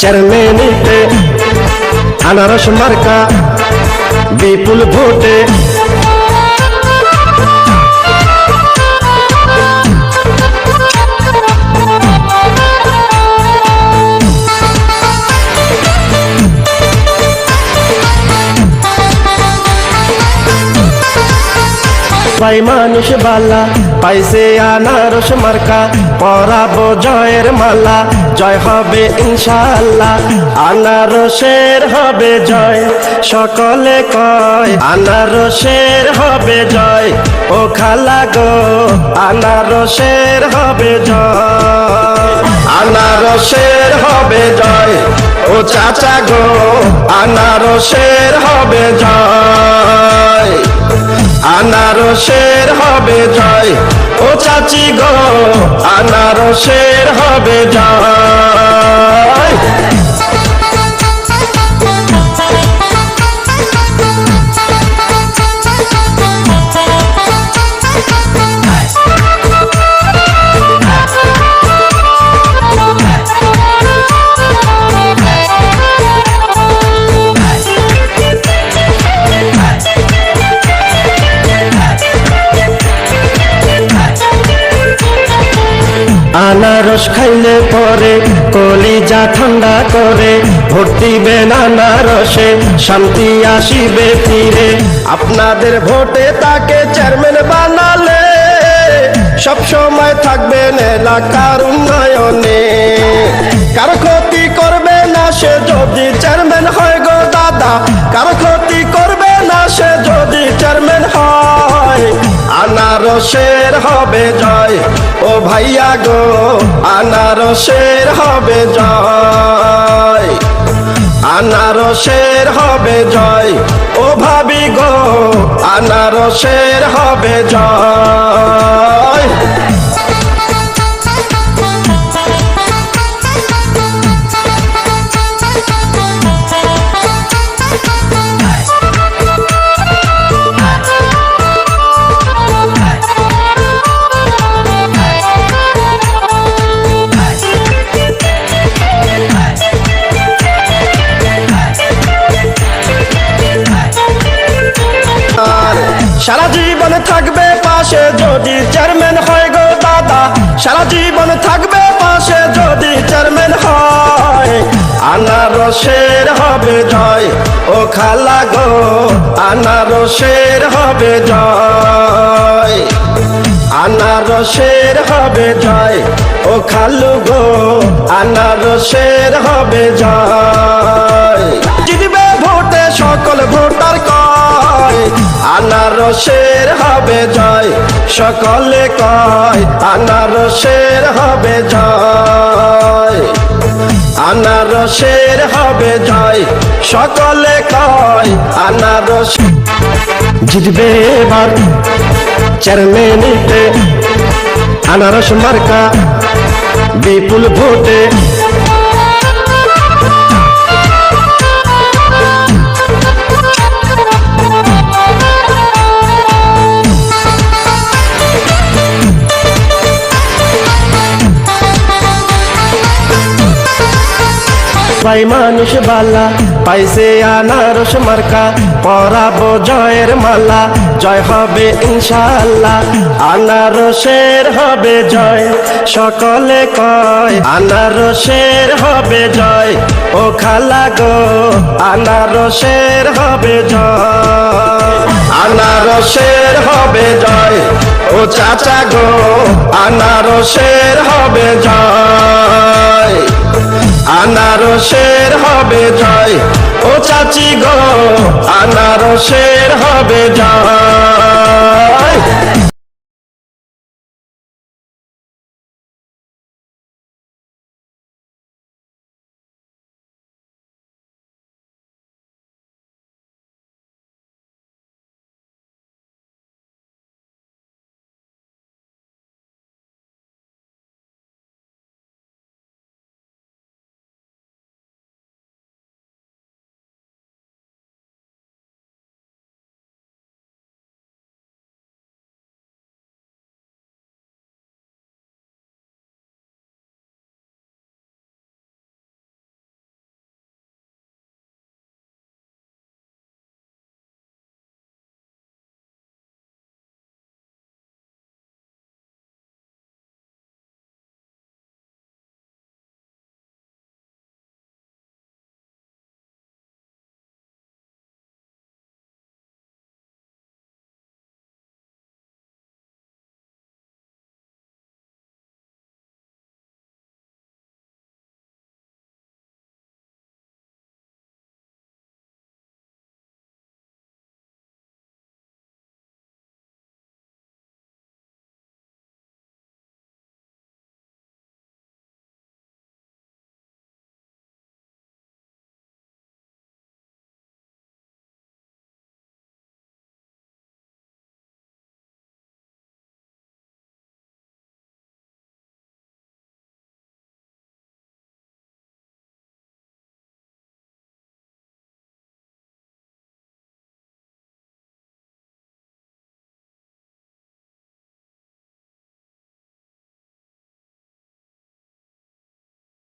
চেয়ারম্যানিতে আনারস মার্কা বিপুল ভোটে। পাই মানুষ বালা, পাইছে আনারস মার্কা, পরাবো জয়ের মালা, জয় হবে ইনশাল্লাহ আনারসের হবে জয়, সকলে কয় আনারসের হবে জয়, ও খালা গো, আনারসের হবে জয়, আনারসের হবে জয়, ও চাচা গো, আনারসের হবে আনারসের হবে জয় ও চাচি গো আনারসের হবে জয়। আনারস খাইলে পরে, কলিজা ঠান্ডা করে, ভোট দিবেন আনারসে শান্তি আসিবে ফিরে। আপনাদের ভোটে তাকে চেয়ারম্যান বানালে সব সময় থাকবেন এলাকার উন্নয়নে। কারও ক্ষতি আনারসের হবে জয়। ও ভাইয়া গো, আনারসের হবে জয়। আনারসের হবে জয়। ও ভাবি গো, আনারসের হবে জয়। থাকবে পাশে যদি চেয়ারম্যান হয় গো দাদা, সারা জীবন থাকবে পাশে যদি চেয়ারম্যান হয়। আনারসের হবে জয়, ও খালা গো, আনারসের হবে জয়। আনারসের হবে জয়, ও খালু গো, আনারসের হবে জয়। জিতবে ভোটে সকল ভোটার আনারসের হবে জয়, সকলে কয় আনারসের হবে জয়। আনারসের হবে জয়, সকলে কয় আনারস জিতবে এবার চেয়ারম্যানিতে আনারস মার্কা বিপুল ভোটে। পাই মানুষ বালা, পাইছে আনারস মার্কা, পরাবো জয়ের মালা, জয় হবে ইনশাল্লাহ আনারসের হবে জয়, সকলে কয় আনারসের হবে জয়, ও খালা গো, আনারসের হবে জয়, আনারসের হবে জয়, ও চাচা গো, আনারসের হবে জয়। আনারসের হবে জয় ও চাচি গো আনারসের হবে জয়।